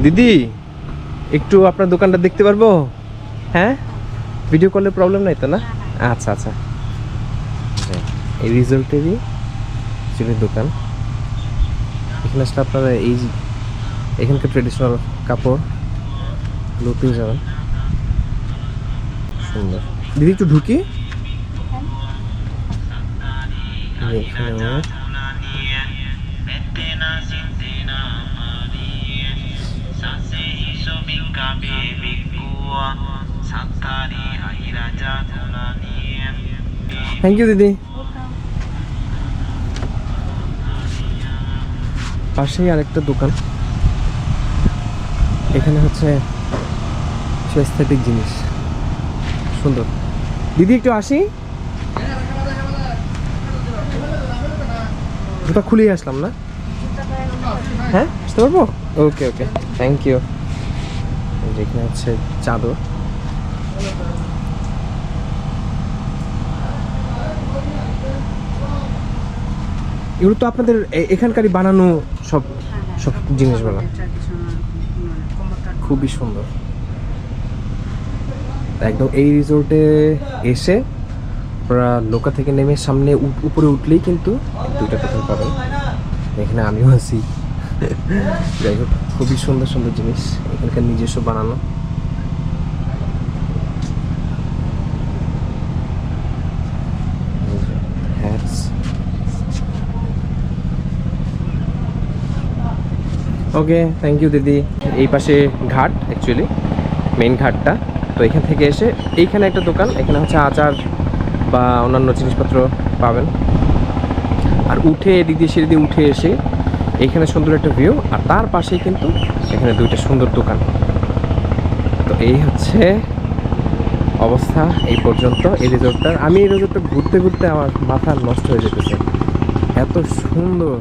দিদি একটু আপনার দোকানটা দেখতে পারব? হ্যাঁ? ভিডিও কলের প্রবলেম নাই তো না? আচ্ছা আচ্ছা। এই রিজল্টেরই চুলের দোকান। এখানে আসলে আপনারা এই এখানকার ট্রেডিশনাল কাপড়গুলো পেয়ে যাবেন। সুন্দর। দিদি একটু ঢুকি। এখানে থ্যাংক ইউ দিদি। পাশেই আরেকটা দোকান। এখানে হচ্ছে এস্থেটিক জিনিস। সুন্দর। দিদি, একটু আসি? জুতা খুলেই আসলাম না? হ্যাঁ আসতে পারব? ওকে ওকে থ্যাংক ইউ এখানে হচ্ছে চাদর। এগুলো তো আপনাদের এখানকারই বানানো সব সব জিনিসগুলো। খুবই সুন্দর। একদম এই রিসোর্টে এসে আপনারা নৌকা থেকে নেমে সামনে উপ- উপরে উঠলেই কিন্তু দুইটা দোকান পাবেন। এখানে আমিও আছি। যাই হোক খুবই সুন্দর সুন্দর জিনিস। এখানকার নিজস্ব বানানো। ওকে থ্যাংক ইউ দিদি। এই পাশে ঘাট অ্যাকচুয়ালি মেইন ঘাটটা। তো এখান থেকে এসে এইখানে একটা দোকান, এখানে হচ্ছে আচার বা অন্যান্য জিনিসপত্র পাবেন। আর উঠে এদিক দিয়ে সিঁড়ি দিয়ে উঠে এসে এখানে সুন্দর একটা ভিউ আর তার পাশেই কিন্তু এখানে দুইটা সুন্দর দোকান। তো এই হচ্ছে অবস্থা এই পর্যন্ত। এই রিসোর্টটার আমি এই রিসোর্টটা ঘুরতে ঘুরতে আমার মাথা নষ্ট হয়ে যেতেছে। এত সুন্দর।